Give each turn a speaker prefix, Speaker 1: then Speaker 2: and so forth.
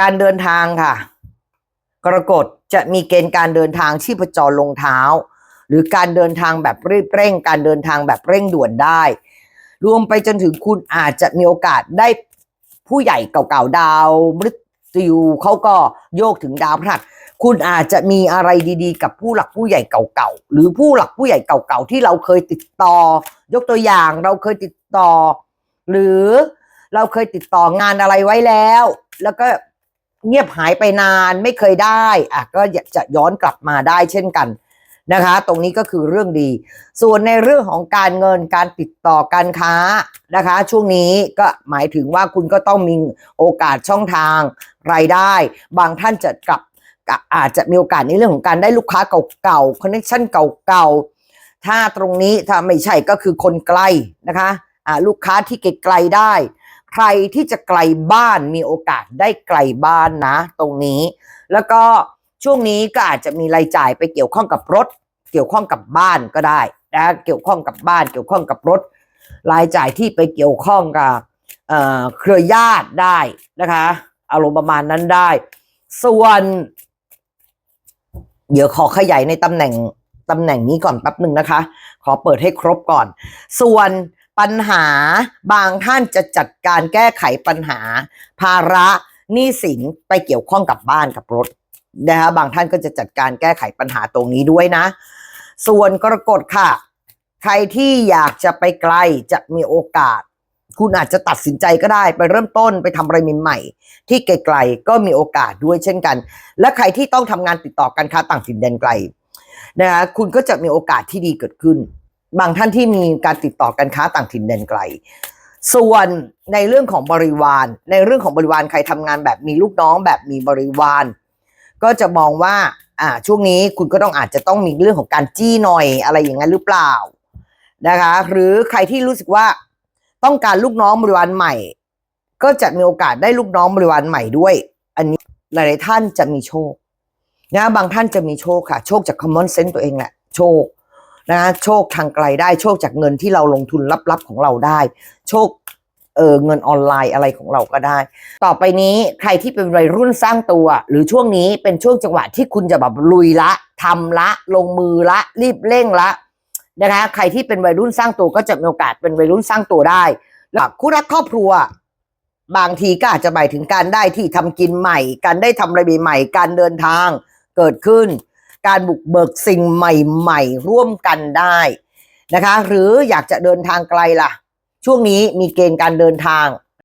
Speaker 1: การเดินทางค่ะ กรกฎจะมีเกณฑ์การเดินทางชีพจรลงเท้า หรือการเดินทางแบบรีบเร่ง การเดินทางแบบเร่งด่วนได้ รวมไปจนถึงคุณอาจจะมีโอกาสได้ผู้ใหญ่เก่าๆดาวมฤตยูเขาก็โยกถึงดาวพฤหัสคุณอาจจะมีอะไรดีๆ กับผู้หลักผู้ใหญ่เก่าๆหรือผู้หลักผู้ใหญ่เก่าๆที่เราเคยติดต่อ ยกตัวอย่างเราเคยติดต่อ หรือเราเคยติดต่องานอะไรไว้แล้ว แล้วก็ เงียบหายไปนานไม่เคยได้อะก็จะย้อนกลับมาได้เช่นกันนะคะ ตรงนี้ก็คือเรื่องดี ส่วนในเรื่องของการเงินการติดต่อการค้านะคะ ช่วงนี้ก็หมายถึงว่าคุณก็ต้องมีโอกาสช่องทางรายได้ บางท่านจะกลับอาจจะมีโอกาสในเรื่องของการได้ลูกค้าเก่าๆคอนเนคชั่นเก่าๆถ้าตรงนี้ถ้าไม่ใช่ก็คือคนไกลนะคะลูกค้าที่ไกลๆได้ ใครที่จะไกลบ้านมีโอกาสได้ไกลบ้านนะ ตรงนี้ แล้วก็ช่วงนี้ก็อาจจะมีรายจ่ายไปเกี่ยวข้องกับรถ เกี่ยวข้องกับบ้านก็ได้นะเกี่ยวข้องกับบ้าน เกี่ยวข้องกับรถ รายจ่ายที่ไปเกี่ยวข้องกับเอ่อเครือญาติได้นะคะอารมณ์ประมาณนั้นได้ ส่วน เดี๋ยวขอขยายในตำแหน่งตำแหน่งนี้ก่อนแป๊บหนึ่งนะคะ ขอเปิดให้ครบก่อน ส่วน ปัญหาบางท่านจะจัดการแก้ไขปัญหา ภาระหนี้สินไปเกี่ยวข้องกับบ้านกับรถนะคะบางท่านก็จะจัดการแก้ไขปัญหาตรงนี้ด้วยนะ ส่วนกรกฎค่ะ ใครที่อยากจะไปไกลจะมีโอกาส คุณอาจจะตัดสินใจก็ได้ไปเริ่มต้นไปทำอะไรใหม่ๆที่ไกลๆก็มีโอกาสด้วยเช่นกัน และใครที่ต้องทำงานติดต่อการค้าต่างถิ่นแดนไกลนะคะคุณก็จะมีโอกาสที่ดีเกิดขึ้น บางท่านที่มีการติดต่อการค้าต่างถิ่นแดนไกล ส่วนในเรื่องของบริวาร ในเรื่องของบริวารใครทำงานแบบมีลูกน้องแบบมีบริวาร ก็จะมองว่าอ่าช่วงนี้คุณก็ต้องอาจจะต้องมีเรื่องของการจี้หน่อยอะไรอย่างนั้นหรือเปล่านะคะ หรือใครที่รู้สึกว่าต้องการลูกน้องบริวารใหม่ ก็จะมีโอกาสได้ลูกน้องบริวารใหม่ด้วย อันนี้หลาย ๆ ท่านจะมีโชคนะบางท่านจะมีโชคค่ะ โชคจาก common sense ตัวเองแหละโชค นะโชคทางไกลได้โชคจากเงินที่เราลงทุนลับๆของเราได้ โชคเออเงินออนไลน์อะไรของเราก็ได้ ต่อไปนี้ใครที่เป็นวัยรุ่นสร้างตัว หรือช่วงนี้เป็นช่วงจังหวะที่คุณจะแบบลุยละทำละ ลงมือละ รีบเร่งละนะคะใครที่เป็นวัยรุ่นสร้างตัวก็จะมีโอกาสเป็นวัยรุ่นสร้างตัวได้แล้วคู่รักครอบครัว บางทีก็อาจจะหมายถึงการได้ที่ทำกินใหม่ การได้ทำอะไรใหม่ การเดินทางเกิดขึ้น การบุกเบิกสิ่งใหม่ๆ ร่วมกันได้นะคะ หรืออยากจะเดินทางไกลล่ะ ช่วงนี้มีเกณฑ์การเดินทาง